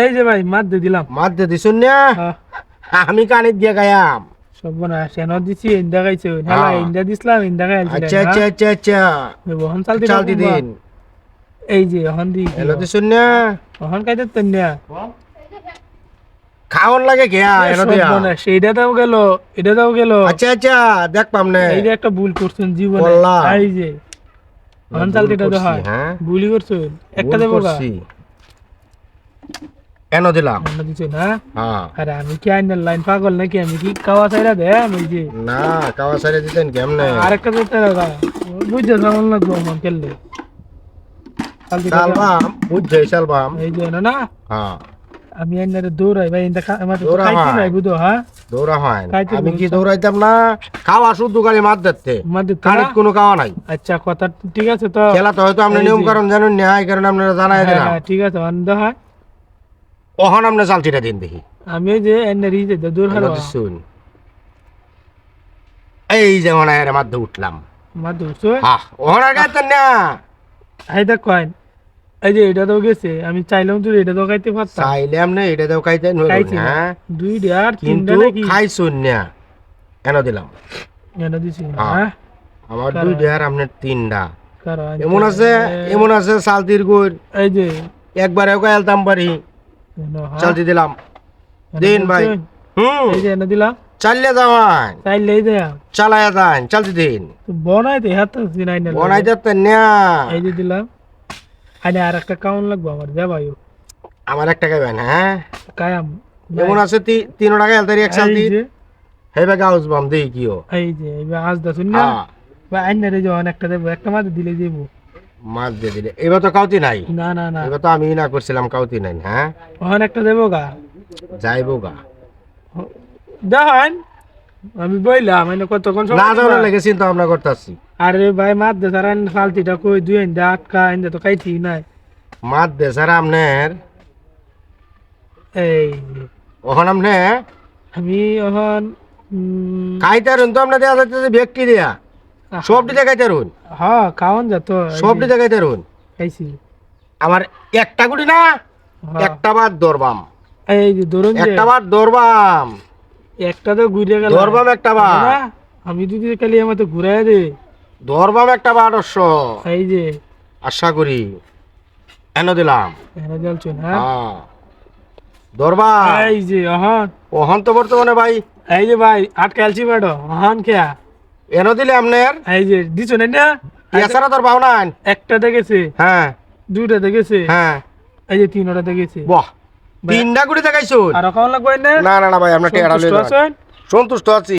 এই যে ভাই মার দিয়ে দিলাম। মারতে দিছুন না? হ্যাঁ, আমি কানিত দিয়ে গায়াম সব বনা সেন দিছি ইন্দা খাইছে। হেলা হ্যাঁ। ইন্দা দিছিলাম ইন্দা খাইছে আচ্ছা আচ্ছা আচ্ছা আচ্ছা। বহন চালতি চালতি দিন। এই যে এখন দি এলো দিছুন না? এখন খাইতে তন্যা খাওয়ান লাগে কেয়া এলো দিয়া? সেইটা দাও গেল এটা দাও গেল। আচ্ছা আচ্ছা দেখ পাম নে। এই যে একটা ভুল করছেন জীবনে। এই যে এখন চালতিটা তো হয় ভুলই করছেন। একটা দেবো গা। এনো দিলাম? আমরা দিচ্ছি না? হ্যাঁ। আরে আমি কি আইনের লাইন পাগল নাকি? আমি কি কাওয়া চাইরা দে আমি না কাওয়া সারে দিতেন কেমনে? আরেকটা দিতে দাদা বুঝছে সামল লাগবো আমার খেললে চালতিটা দাও। চালবাম বুঝছে চালবাম? এই যে না না। হ্যাঁ। আমি আইনের দৌড়াই ভাই ইন্দা আমার তো দৌড়া খাইছি হয়। নাই বুঝো হ্যাঁ? দৌড়া হয় না। খাইতে আমি কি? দৌড়াইতাম না? খাওয়া শুধু গাড়ি মার দিতে। না? কোনো খাওয়া নাই। আচ্ছা কথা ঠিক আছে তো। খেলা তো হয়তো এই নিয়ম কারণ জানেন না এই কারণে আপনারা জানাই হ্যাঁ, দিলাম। হ্যাঁ, ঠিক আছে অন্ধ হয়। ওহন আপনি চালতিটা দিন দেখি? আমি ওই যে এনে রিজে দূর হারবা শুন। এই যে হয় মাধ্যে উঠলাম। মা দূরছো হ্যাঁ ওহন আর গাইতেন না। এই দেখ কয়েন। এই যে এটা তো গেছে আমি চাইলাম তুই এটা তো খাইতে পারতাম। চাইলে আপনি এটা খাইতেন খাইছি না। হ্যাঁ? দুই আর তিনটা নাকি? খাইছুন না। কেন দিলাম? এটা দিছি হ্যাঁ। আমার দুই দেয়ার আপনার তিনটা এমন আছে এমন আছে চালতির গুড় এই যে। একবারে এলতাম পারি। এনো, হ্যাঁ। চালতি দিলাম দিন ভাই? হুম এই যে দিলাম চাললে যাওয়ান এই যে চালায়া যান চালতি দিন বনাই দে হাত সিনাই না বনাই দিতেন না এই যে দিলাম আরে আর একটা কাউন লাগবো আমার যা ভাই আমার এক টাকা বেন হ্যাঁ কায়াম এমন আছে তিন টাকা এলতারি এক চালতি যে হেবে গাউস বাম দেই কিও এই যে আজ দা শুন না বা আইনা রে যখন একটা দেবো একটা মাঝে দিলে দেবো মাছ দিয়ে দিলে। এবার তো কাউতি নাই? না না না। এবার তো আমি না করছিলাম কাউতি নাই হ্যাঁ? ওখানে একটা দেবো গা। যাইবো গা। দেখেন আমি বইলাম মানে কতক্ষণ না যাওয়ার? লেগে চিন্তা ভাবনা করতেছি। আরে ভাই মাছ দে তারা ফালতিটা কই দুই দে আটকা দে তো খাইছি নাই। মাছ দে স্যার আপনার এই ওখান আপনি আমি উম, খাইতারুন তো আপনার দেওয়া যাচ্ছে ব্যক্তি দেয়া। সব দিতে খাইতারুন হ খাওয়ান যা তো এই সব যে, দিতে খাইতারুন খাইছি আমার একটা গুটি না হ্যাঁ। একটা বার দরবাম। এই যে ধরুন একটা বার দরবাম। একটা তো ঘুরে গেল। দরবাম একটা বার আমি যদি খালি আমার তো ঘুরাই দে। দরবাম একটা বার অবশ্য। এই যে। আশা করি এনে দিলাম। এনে হ্যাঁ। হ্যাঁ এই যে অহন। ওহন তো বর্তমানে ভাই। এই যে ভাই আটকা আলছি ম্যাডো অহন খেয়া এনে দিলে আপনার এই যে দিছো না? না এছাড়া তোর পাও নাই? একটা দেখেছে। হ্যাঁ। দুইটা দেখেছে। হ্যাঁ। এই যে তিনটা দেখেছে। বাহ। তিনটা গুড়ি দেখাইছো আর কেমন লাগবে না? না না ভাই আপনার টেড়া লই সন্তুষ্ট আছি।